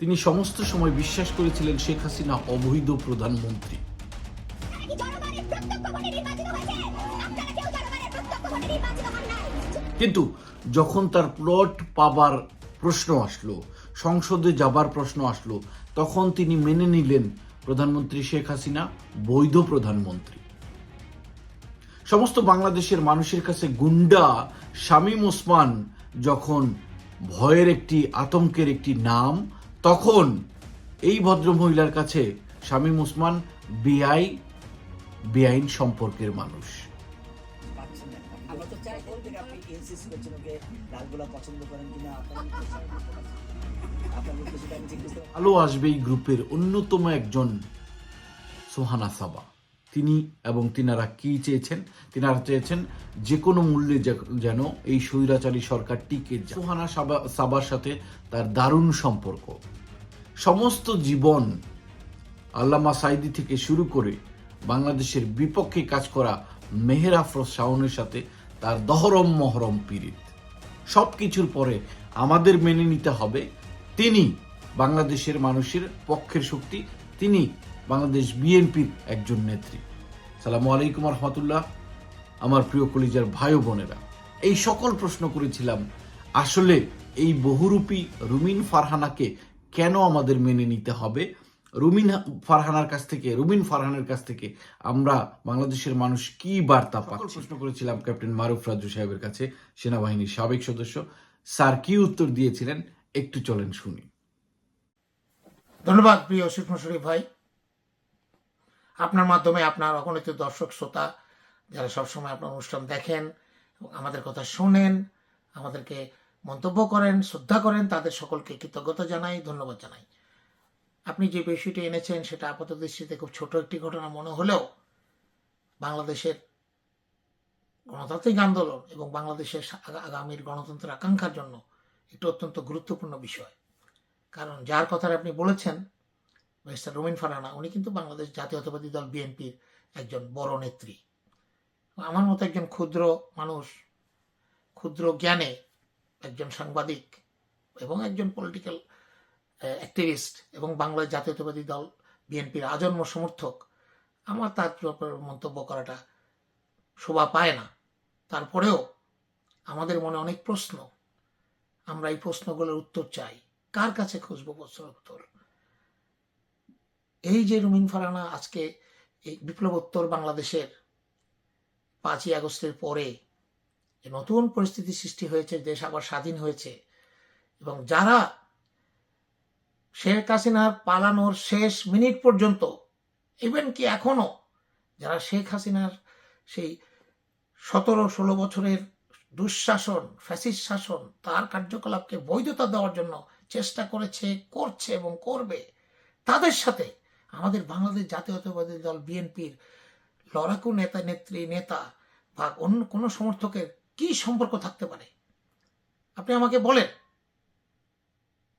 তিনি সমস্ত সময় বিশ্বাস করেছিলেন শেখ হাসিনা অবৈধ প্রধানমন্ত্রী। কিন্তু যখন তার প্লট পাবার প্রশ্ন আসলো সংসদে যাবার প্রশ্ন আসলো তখন তিনি মেনে নিলেন প্রধানমন্ত্রী শেখ হাসিনা বৈধ প্রধানমন্ত্রী। সমস্ত বাংলাদেশের মানুষের কাছে গুন্ডা শামীম ওসমান যখন ভয়ের একটি আতঙ্কের একটি নাম তখন এই ভদ্র মহিলার কাছে শামীম ওসমান বেআই, বেআইন সম্পর্কের মানুষ। আলো আসবে এই গ্রুপের অন্যতম একজন সোহানা সাবা। তিনি এবং তিনারা কি চেয়েছেন? তিনারা চেয়েছেন যে কোনো মূল্যে যেন এই স্বৈরাচারী সরকার টিকে সোহানা সাবা, সাবার সাথে তার দারুণ সম্পর্ক। সমস্ত জীবন আল্লামা সাইদি থেকে শুরু করে বাংলাদেশের বিপক্ষে কাজ করা মেহের আফরোজ শাওনের সাথে তার দহরম মহরম পীড়িত। সব কিছুর পরে আমাদের মেনে নিতে হবে, তিনি বাংলাদেশের মানুষের পক্ষের শক্তি, তিনি বাংলাদেশ বিএনপির একজন নেত্রী। সালামু আলাইকুম রহমতুল্লাহ। আমার প্রিয় কলিজার ভাই বোনেরা এই সকল প্রশ্ন করেছিলাম আসলে এই বহুরূপী রুমিন ফারহানাকে কেন আমাদের মেনে নিতে হবে? রুমিন ফারহানার কাছ থেকে রুমিন ফারহানের কাছ থেকে আমরা বাংলাদেশের মানুষ কি বার্তা পাচ্ছি? প্রশ্ন করেছিলাম ক্যাপ্টেন মারুফ রাজু সাহেবের কাছে সেনাবাহিনীর সাবেক সদস্য। স্যার কি উত্তর দিয়েছিলেন? একটু চলেন শুনি। ধন্যবাদ প্রিয় শিল্প শরীফ ভাই। আপনার মাধ্যমে আপনার অগণিত দর্শক, শ্রোতা, যারা সবসময় আপনার অনুষ্ঠান দেখেন আমাদের কথা শোনেন, আমাদেরকে মন্তব্য করেন, শ্রদ্ধা করেন, তাদের সকলকে কৃতজ্ঞতা জানাই, ধন্যবাদ জানাই। আপনি যে বিষয়টি এনেছেন, সেটা আপাত দৃষ্টিতে খুব ছোট একটি ঘটনা মনে হলেও বাংলাদেশের গণতান্ত্রিক আন্দোলন এবং বাংলাদেশের আগামীর গণতন্ত্রের আকাঙ্ক্ষার জন্য একটি অত্যন্ত গুরুত্বপূর্ণ বিষয়। কারণ যার কথা আপনি বলেছেন মিস্টার রোমিন ফারানা, উনি কিন্তু বাংলাদেশ জাতীয়তাবাদী দল বিএনপির একজন বড় নেত্রী। আমার মতো একজন ক্ষুদ্র মানুষ, ক্ষুদ্র জ্ঞানে একজন সাংবাদিক এবং একজন পলিটিক্যাল অ্যাক্টিভিস্ট এবং বাংলাদেশ জাতীয়তাবাদী দল বিএনপির আজন্ম সমর্থক, আমার তার ব্যাপারে মন্তব্য করাটা শোভা পায় না। তারপরেও আমাদের মনে অনেক প্রশ্ন, আমরা এই প্রশ্নগুলোর উত্তর চাই। কার কাছে খুঁজবো প্রশ্নের উত্তর? এই যে রুমিন ফারানা আজকে এই বিপ্লবোত্তর বাংলাদেশের পাঁচই আগস্টের পরে যে নতুন পরিস্থিতি সৃষ্টি হয়েছে, দেশ আবার স্বাধীন হয়েছে এবং যারা শেখ হাসিনার পালানোর শেষ মিনিট পর্যন্ত ইভেন কি এখনও, যারা শেখ হাসিনার সেই সতেরো ষোলো বছরের দুঃশাসন, ফ্যাসিস্ট শাসন, তার কার্যকলাপকে বৈধতা দেওয়ার জন্য চেষ্টা করেছে, করছে এবং করবে, তাদের সাথে আমাদের বাংলাদেশ জাতীয়তাবাদী দল বিএনপির লড়াকু নেতা, নেত্রী, নেতা বা অন্য কোনো সমর্থকের কি সম্পর্ক থাকতে পারে? আপনি আমাকে বলেন।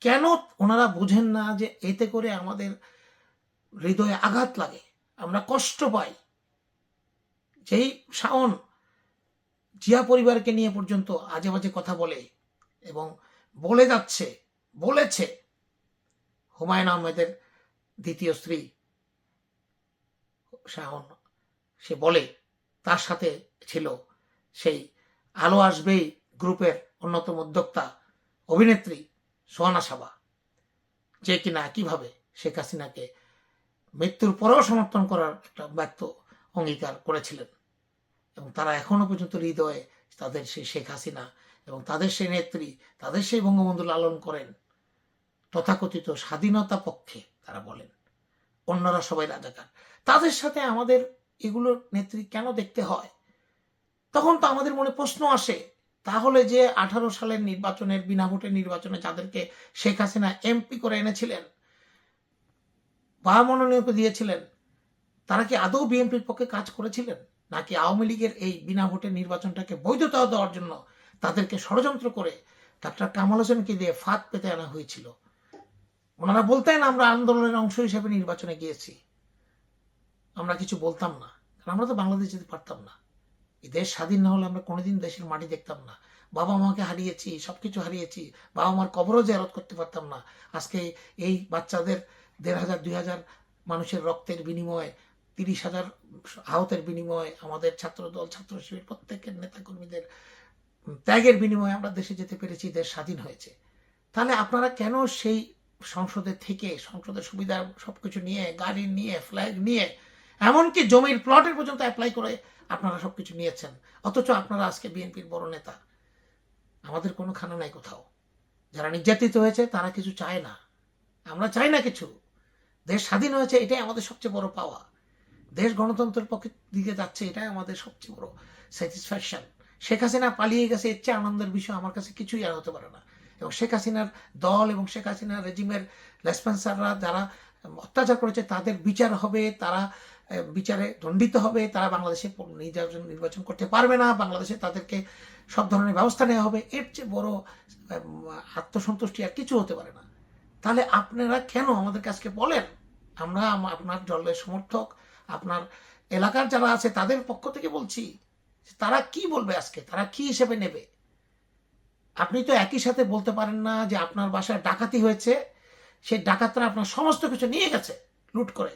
কেন ওনারা বুঝেন না যে এতে করে আমাদের হৃদয়ে আঘাত লাগে? আমরা কষ্ট পাই। যেই শাওন জিয়া পরিবারকে নিয়ে পর্যন্ত আজে বাজে কথা বলে এবং বলে যাচ্ছে, বলেছে হুমায়ুন আহমেদের দ্বিতীয় স্ত্রী শাহন সে বলে, তার সাথে ছিল। সেই আলো আসবেই গ্রুপের অন্যতম উদ্যোক্তা, অভিনেত্রী সোহানা সাবা। যে কিনা একইভাবে শেখ হাসিনাকে মৃত্যুর পরেও সমর্থন করার একটা ব্যক্ত অঙ্গীকার করেছিলেন। এবং তারা এখনও পর্যন্ত হৃদয়ে তাদের সেই শেখ হাসিনা এবং তাদের সেই নেত্রী, তাদের সেই বঙ্গবন্ধু লালন করেন, তথাকথিত স্বাধীনতা পক্ষে। তারা বলেন। অন্যরা সবাই রাজাকার। তাদের সাথে আমাদের এগুলো নেত্রী কেন দেখতে হয়? তখন তো আমাদের মনে প্রশ্ন আসে, তাহলে যে আঠারো সালের নির্বাচনের, বিনা ভোটের নির্বাচনে যাদেরকে শেখ হাসিনা এমপি করে এনেছিলেন বা মনোনয়ন দিয়েছিলেন, তারা কি আদৌ বিএনপির পক্ষে কাজ করেছিলেন? নাকি আওয়ামী লীগের এই বিনা ভোটের নির্বাচনটাকে বৈধতা দেওয়ার জন্য তাদেরকে ষড়যন্ত্র করে ডাক্তার কামাল হোসেনকে দিয়ে ফাঁদ পেতে আনা হয়েছিল? ওনারা বলতেন, আমরা আন্দোলনের অংশ হিসেবে নির্বাচনে গিয়েছি। আমরা কিছু বলতাম না, কারণ আমরা তো বাংলাদেশ যেতে পারতাম না। এই দেশ স্বাধীন না হলে আমরা কোনোদিন দেশের মাটি দেখতাম না। বাবা মাকে হারিয়েছি সব কিছু হারিয়েছি, বাবা মার কবরও জেরত করতে পারতাম না। আজকে এই বাচ্চাদের দেড় হাজার, দুই হাজার মানুষের রক্তের বিনিময়ে, তিরিশ হাজার আহতের বিনিময়ে, আমাদের ছাত্রদল ছাত্র শিবির প্রত্যেকের নেতাকর্মীদের ত্যাগের বিনিময়ে আমরা দেশে যেতে পেরেছি, দেশ স্বাধীন হয়েছে। তাহলে আপনারা কেন সেই সংসদে থেকে, সংসদের সুবিধা সবকিছু নিয়ে, গাড়ি নিয়ে ফ্ল্যাগ নিয়ে, এমনকি জমির প্লটের পর্যন্ত অ্যাপ্লাই করে আপনারা সবকিছু নিয়েছেন। অথচ আপনারা আজকে বিএনপির বড় নেতা। আমাদের কোনো খানা নাই কোথাও। যারা নির্যাতিত হয়েছে, তারা কিছু চায় না। আমরা চাই না কিছু। দেশ স্বাধীন হয়েছে, এটাই আমাদের সবচেয়ে বড় পাওয়া। দেশ গণতন্ত্রের পক্ষে দিকে যাচ্ছে, এটাই আমাদের সবচেয়ে বড় স্যাটিসফ্যাকশন শেখ হাসিনা পালিয়ে গেছে, এর চেয়ে আনন্দের বিষয় আমার কাছে কিছুই আর হতে পারে না। এবং শেখ হাসিনার দল এবং শেখ হাসিনার রেজিমের লেসপেন্সাররা যারা অত্যাচার করেছে, তাদের বিচার হবে, তারা বিচারে দণ্ডিত হবে, তারা বাংলাদেশে নির্বাচন নির্বাচন করতে পারবে না, বাংলাদেশে তাদেরকে সব ধরনের ব্যবস্থা নেওয়া হবে। এর চেয়ে বড় আত্মসন্তুষ্টি আর কিছু হতে পারে না। তাহলে আপনারা কেন আমাদেরকে আজকে বলেন? আমরা আপনার দলের সমর্থক, আপনার এলাকার যারা আছে, তাদের পক্ষ থেকে বলছি তারা কি বলবে আজকে? তারা কি হিসেবে নেবে? আপনি তো একই সাথে বলতে পারেন না যে আপনার বাসায় ডাকাতি হয়েছে সেই ডাকাতরা আপনার সমস্ত কিছু নিয়ে গেছে, লুট করে।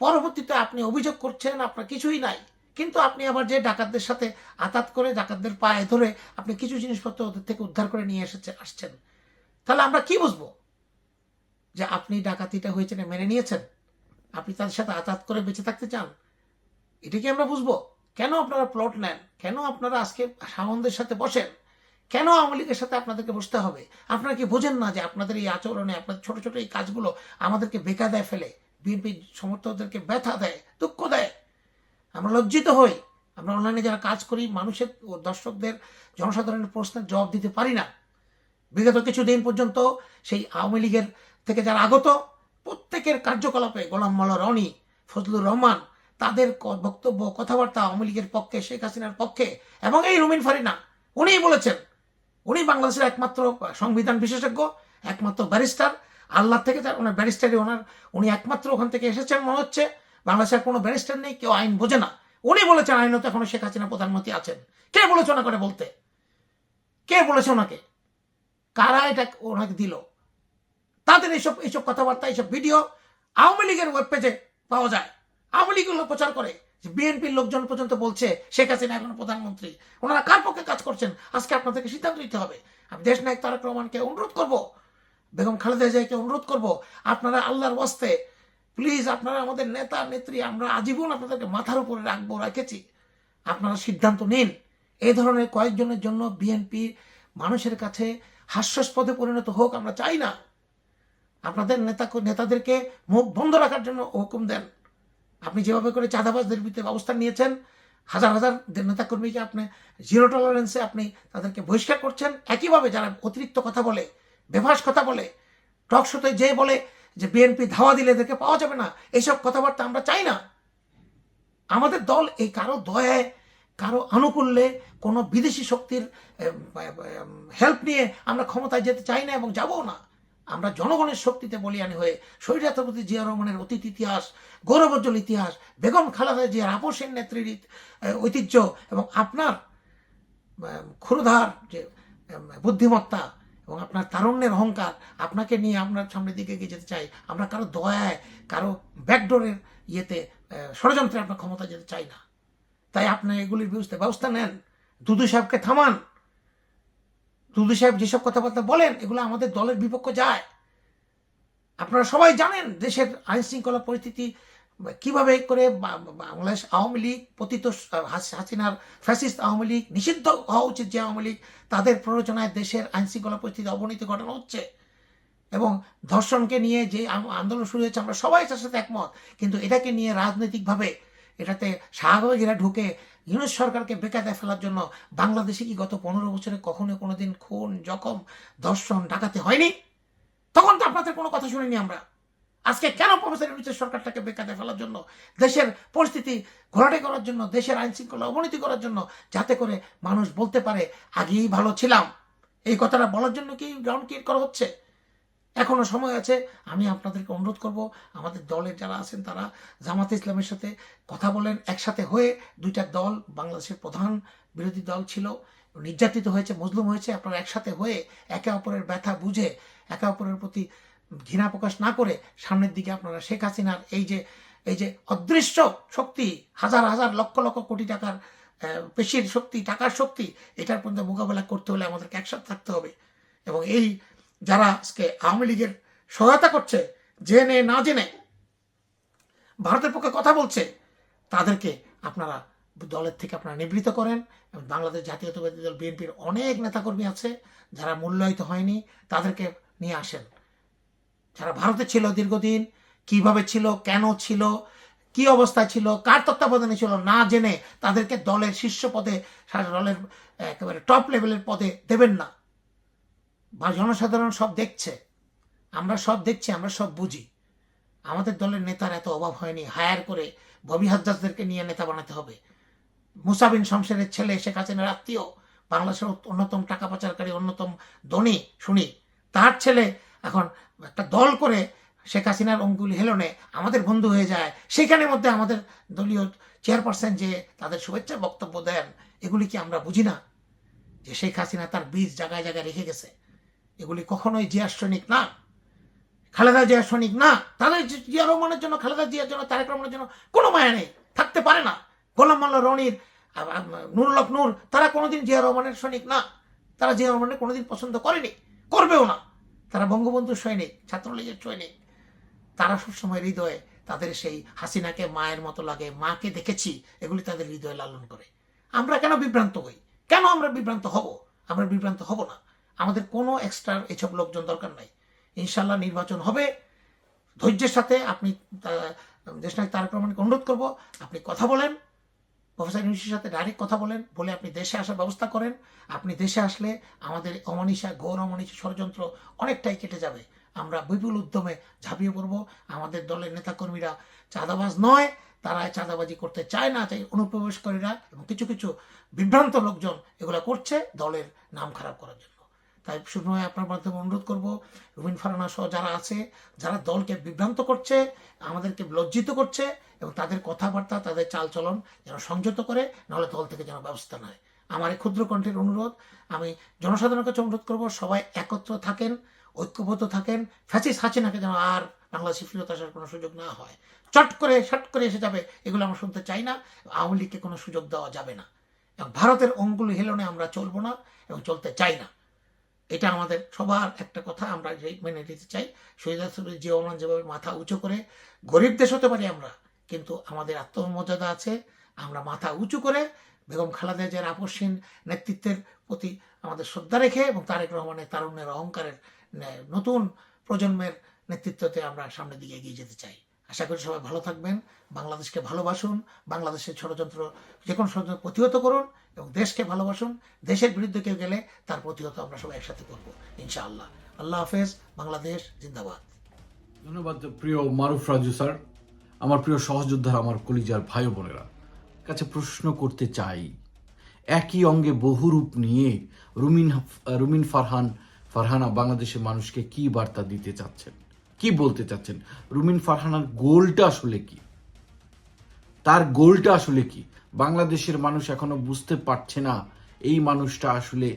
পরবর্তীতে আপনি অভিযোগ করছেন, আপনার কিছুই নাই, কিন্তু আপনি আবার যে ডাকাতদের সাথে আতাত করে ডাকাতদের পায়ে ধরে আপনি কিছু জিনিসপত্র ওদের থেকে উদ্ধার করে নিয়ে এসেছে আসছেন। তাহলে আমরা কি বুঝব যে আপনি ডাকাতিটা হয়েছে না মেনে নিয়েছেন? আপনি তাদের সাথে আতাত করে বেঁচে থাকতে চান? এটা কি আমরা বুঝব? কেন আপনারা প্লট নেন? কেন আপনারা আজকে সামন্দের সাথে বসেন? কেন আওয়ামী লীগের সাথে আপনাদেরকে বসতে হবে? আপনারা কি বোঝেন না যে আপনাদের এই আচরণে, আপনাদের ছোট ছোট এই কাজগুলো আমাদেরকে বেকা দেয়, ফেলে? বিএনপি সমর্থকদেরকে ব্যথা দেয়, দুঃখ দেয়? আমরা লজ্জিত হই। আমরা অনলাইনে যারা কাজ করি, মানুষের ও দর্শকদের, জনসাধারণের প্রশ্নের জবাব দিতে পারি না। বিগত কিছুদিন পর্যন্ত সেই আওয়ামী লীগের থেকে যারা আগত, প্রত্যেকের কার্যকলাপে গোলাম মাল্লা রনি, ফজলুর রহমান, তাদের বক্তব্য, কথাবার্তা আওয়ামী লীগের পক্ষে, শেখ হাসিনার পক্ষে এবং এই রুমিন ফারিনা, উনিই বলেছেন উনি বাংলাদেশের একমাত্র সংবিধান বিশেষজ্ঞ, একমাত্র ব্যারিস্টার। আল্লাহ থেকে তার ওনার ব্যারিস্টারই ওনার। উনি একমাত্র ওখান থেকে এসেছেন মনে হচ্ছে। বাংলাদেশের কোনো ব্যারিস্টার নেই, কেউ আইন বোঝে না। উনি বলেছেন আইনত এখনও শেখ হাসিনা প্রধানমন্ত্রী আছেন। কে বলেছে ওনা করে বলতে? কে বলেছে ওনাকে? কারা এটা ওনাকে দিল? তাদের এইসব এইসব কথাবার্তা এইসব ভিডিও আওয়ামী লীগের ওয়েব পেজে পাওয়া যায়। আওয়ামী লীগগুলো প্রচার করে। বিএনপির লোকজন পর্যন্ত বলছে, শেখ হাসিনা এখন প্রধানমন্ত্রী। ওনারা কার পক্ষে কাজ করছেন? আজকে আপনাদেরকে সিদ্ধান্ত নিতে হবে। আমি দেশ নায়ক তারেক রহমানকে অনুরোধ করব, বেগম খালেদা জিয়াকে অনুরোধ করব, আপনারা আল্লাহর ওয়াস্তে প্লিজ আপনারা আমাদের নেতা, নেত্রী, আমরা আজীবন আপনাদেরকে মাথার উপরে রাখব, রেখেছি। আপনারা সিদ্ধান্ত নিন। এই ধরনের কয়েকজনের জন্য বিএনপি মানুষের কাছে হাস্যাস্পদে পরিণত হোক, আমরা চাই না। আপনাদের নেতা, নেতাদেরকে মুখ বন্ধ রাখার জন্য হুকুম দেন। আপনি যেভাবে করে চাঁদাবাজদের বিরুদ্ধে ব্যবস্থা নিয়েছেন, হাজার হাজার নেতাকর্মীকে আপনি জিরো টলারেন্সে আপনি তাদেরকে বহিষ্কার করছেন, একইভাবে যারা অতিরিক্ত কথা বলে বেভাস কথা বলে, টক শোতে যে বলে যে বিএনপি ধাওয়া দিলে এদেরকে পাওয়া যাবে না এইসব কথাবার্তা আমরা চাই না। আমাদের দল এই কারও দয়ায় কারও আনুকূল্যে কোনো বিদেশি শক্তির হেল্প নিয়ে আমরা ক্ষমতায় যেতে চাই না এবং যাবও না। আমরা জনগণের শক্তিতে বলিয়ানি হয়ে শহীদাতপতি জিয়া রহমানের অতীত ইতিহাস, গৌরবোজ্জ্বল ইতিহাস, বেগম খালাদা জিয়ার আপসের নেত্রীর ঐতিহ্য এবং আপনার ক্ষুরধার যে বুদ্ধিমত্তা এবং আপনার তারুণ্যের অহংকার, আপনাকে নিয়ে আমরা সামনের দিকে এগিয়ে যেতে চাই। আমরা কারও দয়ায়, কারও ব্যাকডোরের ইয়েতে ষড়যন্ত্রে আপনার ক্ষমতা যেতে চাই না। তাই আপনি এগুলির বিরুদ্ধে ব্যবস্থা নেন। দুদু সাহেবকে থামান। দুদু সাহেব যেসব কথাবার্তা বলেন, এগুলো আমাদের দলের বিপক্ষে যায়। আপনারা সবাই জানেন দেশের আইন শৃঙ্খলা পরিস্থিতি, কীভাবে করে বাংলাদেশ আওয়ামী লীগ পতিত হাস- হাসিনার ফ্যাসিস্ট আওয়ামী লীগ নিষিদ্ধ হওয়া উচিত যে আওয়ামী লীগ তাদের প্ররোচনায় দেশের আইন শৃঙ্খলা পরিস্থিতি অবনতি ঘটানো হচ্ছে। এবং ধর্ষণকে নিয়ে যে আন্দোলন শুরু হয়েছে, আমরা সবাই তার সাথে একমত। কিন্তু এটাকে নিয়ে রাজনৈতিকভাবে এটাতে শাহবাগীরা ঢুকে ইউনিট সরকারকে বেকায়দায় ফেলার জন্য বাংলাদেশে কি গত পনেরো বছরে কখনো কোনো দিন খুন, জখম, ধর্ষণ, ডাকাতে হয়নি? তখন তো আপনাদের কোনো কথা শুনিনি আমরা। আজকে কেন প্রফেসর ইউনিটের সরকারটাকে বেকায়দায় ফেলার জন্য, দেশের পরিস্থিতি ঘোরাটে করার জন্য, দেশের আইন শৃঙ্খলা অবনতি করার জন্য যাতে করে মানুষ বলতে পারে, আগেই ভালো ছিলাম এই কথাটা বলার জন্য কি গ্রাউন্ড ক্রিয়েট করা হচ্ছে? এখনও সময় আছে, আমি আপনাদেরকে অনুরোধ করব, আমাদের দলের যারা আছেন তারা জামাত ইসলামের সাথে কথা বলেন, একসাথে হয়ে দুইটা দল, বাংলাদেশের প্রধান বিরোধী দল ছিল, নির্যাতিত হয়েছে, মজলুম হয়েছে, আপনারা একসাথে হয়ে একে অপরের ব্যথা বুঝে, একে অপরের প্রতি ঘৃণা প্রকাশ না করে সামনের দিকে আপনারা শেখ হাসিনার এই যে এই যে অদৃশ্য শক্তি, হাজার হাজার, লক্ষ লক্ষ কোটি টাকার পেশির শক্তি, টাকার শক্তি, এটার পর্যন্ত মোকাবেলা করতে হলে আমাদেরকে একসাথে থাকতে হবে। এবং এই যারা আজকে আওয়ামী লীগের সহায়তা করছে, জেনে না জেনে ভারতের পক্ষে কথা বলছে, তাদেরকে আপনারা দলের থেকে আপনারা নিবৃত করেন এবং বাংলাদেশ জাতীয়তাবাদী দল বিএনপির অনেক নেতাকর্মী আছে যারা মূল্যায়িত হয়নি, তাদেরকে নিয়ে আসেন। যারা ভারতে ছিল দীর্ঘদিন, কীভাবে ছিল, কেন ছিল, কি অবস্থায় ছিল, কার তত্ত্বাবধানে ছিল, না জেনে তাদেরকে দলের শীর্ষ পদে, দলের একেবারে টপ লেভেলের পদে দেবেন না। বা জনসাধারণ সব দেখছে। আমরা সব দেখছি, আমরা সব বুঝি। আমাদের দলের নেতার এত অভাব হয়নি। হায়ার করে ববি হাজদাসদেরকে নিয়ে নেতা বানাতে হবে। মুসাবিন শমশেরের ছেলে শেখ হাসিনার আত্মীয়, বাংলাদেশের অন্যতম টাকা পাচারকারী, অন্যতম ধনী, শুনি, তার ছেলে এখন একটা দল করে শেখ হাসিনার অঙ্গুলি হেলনে আমাদের বন্ধু হয়ে যায়। সেখানের মধ্যে আমাদের দলীয় চেয়ারপারসন যে তাদের শুভেচ্ছা বক্তব্য দেন, এগুলি কি আমরা বুঝি না? যে শেখ হাসিনা তার বীজ জায়গায় জায়গায় রেখে গেছে। এগুলি কখনোই জিয়ার সৈনিক না। খালেদা জিয়া সৈনিক না। তাদের জিয়া রহমানের জন্য, খালেদা জিয়ার জন্য, তারেক রহমানের জন্য কোনো মায়া নেই। থাকতে পারে না। গোলাম মাল্লা রনির নুরুল্লাহ নূর, তারা কোনোদিন জিয়া রহমানের সৈনিক না। তারা জিয়া রহমানের কোনোদিন পছন্দ করেনি। করবেও না। তারা বঙ্গবন্ধুর সৈনিক, ছাত্রলীগের সৈনিক। তারা সবসময় হৃদয়ে তাদের সেই হাসিনাকে মায়ের মতো লাগে, মাকে দেখেছি, এগুলি তাদের হৃদয়ে লালন করে। আমরা কেন বিভ্রান্ত হই? কেন আমরা বিভ্রান্ত হব? আমরা বিভ্রান্ত হব না। আমাদের কোনো এক্সট্রা এসব লোকজন দরকার নাই। ইনশাল্লাহ নির্বাচন হবে। ধৈর্যের সাথে আপনি দেশনায়ক তারেক রহমানকে অনুরোধ করব, আপনি কথা বলেন। প্রফেসর ইউনিসির সাথে ডাইরেক্ট কথা বলেন, বলে আপনি দেশে আসার ব্যবস্থা করেন। আপনি দেশে আসলে আমাদের অমানিসা ঘোর অমানিসা ষড়যন্ত্র অনেকটাই কেটে যাবে। আমরা বিপুল উদ্যমে ঝাঁপিয়ে পড়ব। আমাদের দলের নেতাকর্মীরা চাঁদাবাজ নয়, তারা চাঁদাবাজি করতে চায় না চাই অনুপ্রবেশকারীরা এবং কিছু কিছু বিভ্রান্ত লোকজন এগুলো করছে দলের নাম খারাপ করার জন্য। তাই শুধু আপনার মাধ্যমে অনুরোধ করব, রুবিন ফারানা সহ যারা আছে, যারা দলকে বিভ্রান্ত করছে, আমাদেরকে লজ্জিত করছে এবং তাদের কথাবার্তা, তাদের চালচলন যেন সংযত করে, নাহলে দল থেকে যেন ব্যবস্থা নেয় আমার এই ক্ষুদ্র কণ্ঠের অনুরোধ, আমি জনসাধারণের কাছে অনুরোধ করব, সবাই একত্র থাকেন, ঐক্যবদ্ধ থাকেন ফ্যাসিস হাসিনাকে যেন আর বাংলাদেশে ফিরত আসার কোনো সুযোগ না হয়। চট করে, শট করে এসে যাবে, এগুলো আমরা শুনতে চাই না, আওয়ামী লীগকে কোনো সুযোগ দেওয়া যাবে না। এবং ভারতের অঙ্গুলি হেলনে আমরা চলবো না এবং চলতে চাই না। এটা আমাদের সবার একটা কথা, আমরা যে মেনে নিতে চাই। শহীদ জিয়াউমান যেভাবে মাথা উঁচু করে, গরিব দেশ হতে পারি আমরা, কিন্তু আমাদের আত্মমর্যাদা আছে, আমরা মাথা উঁচু করে বেগম খালেদা জিয়ার আপসীন নেতৃত্বের প্রতি আমাদের শ্রদ্ধা রেখে এবং তারেক রহমানের তারুণ্যের অহংকারের নতুন প্রজন্মের নেতৃত্বতে আমরা সামনের দিকে এগিয়ে যেতে চাই। আশা করি সবাই ভালো থাকবেন, বাংলাদেশকে ভালোবাসুন, বাংলাদেশের ষড়যন্ত্র যে কোনো ষড়যন্ত্র প্রতিহত করুন এবং দেশকে ভালোবাসুন, দেশের বিরুদ্ধে কেউ গেলে তার প্রতিহত আমরা সবাই একসাথে করব, ইনশাআল্লাহ। আল্লাহ হাফেজ, বাংলাদেশ জিন্দাবাদ। ধন্যবাদ প্রিয় মারুফ রাজু স্যার, আমার প্রিয় সহযোদ্ধারা আমার কলিজার ভাই বোনেরা। কাছে প্রশ্ন করতে চাই, একই অঙ্গে বহু রূপ নিয়ে রুমিন রুমিন ফারহান, ফারহানা বাংলাদেশের মানুষকে কি বার্তা দিতে চাচ্ছেন? কি বলতে চাচ্ছেন? রুমিন ফারহানার গোলটা আসলে কি? তার গোলটা আসলে কি? বাংলাদেশের মানুষ এখনও বুঝতে পারছে না এই মানুষটা আসলে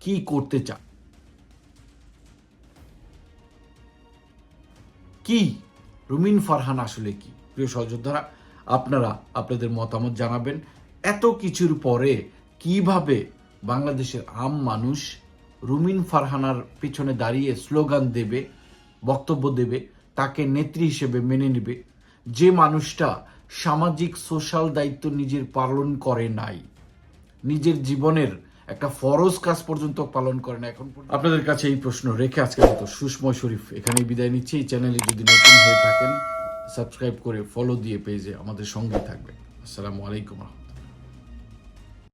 কি করতে চায়। কি? রুমিন ফারহান আসলে কি? প্রিয় সহযোদ্ধারা, আপনারা আপনাদের মতামত জানাবেন। এত কিছুর পরে কীভাবে বাংলাদেশের আম মানুষ রুমিন ফারহানার পিছনে দাঁড়িয়ে স্লোগান দেবে বক্তব্য দেবে, তাকে নেত্রী হিসেবে মেনে নেবে। যে মানুষটা সামাজিক সোশ্যাল দায়িত্ব নিজের পালন করে নাই, নিজের জীবনের একটা ফরজ কাজ পর্যন্ত পালন করে না এখন আপনাদের কাছে এই প্রশ্ন রেখে আজকে মতো সুষময় শরীফ এখানে বিদায় নিচ্ছি। এই চ্যানেলে যদি নতুন হয়ে থাকেন, সাবস্ক্রাইব করে ফলো দিয়ে পেজে আমাদের সঙ্গে থাকবে আসসালামু আলাইকুম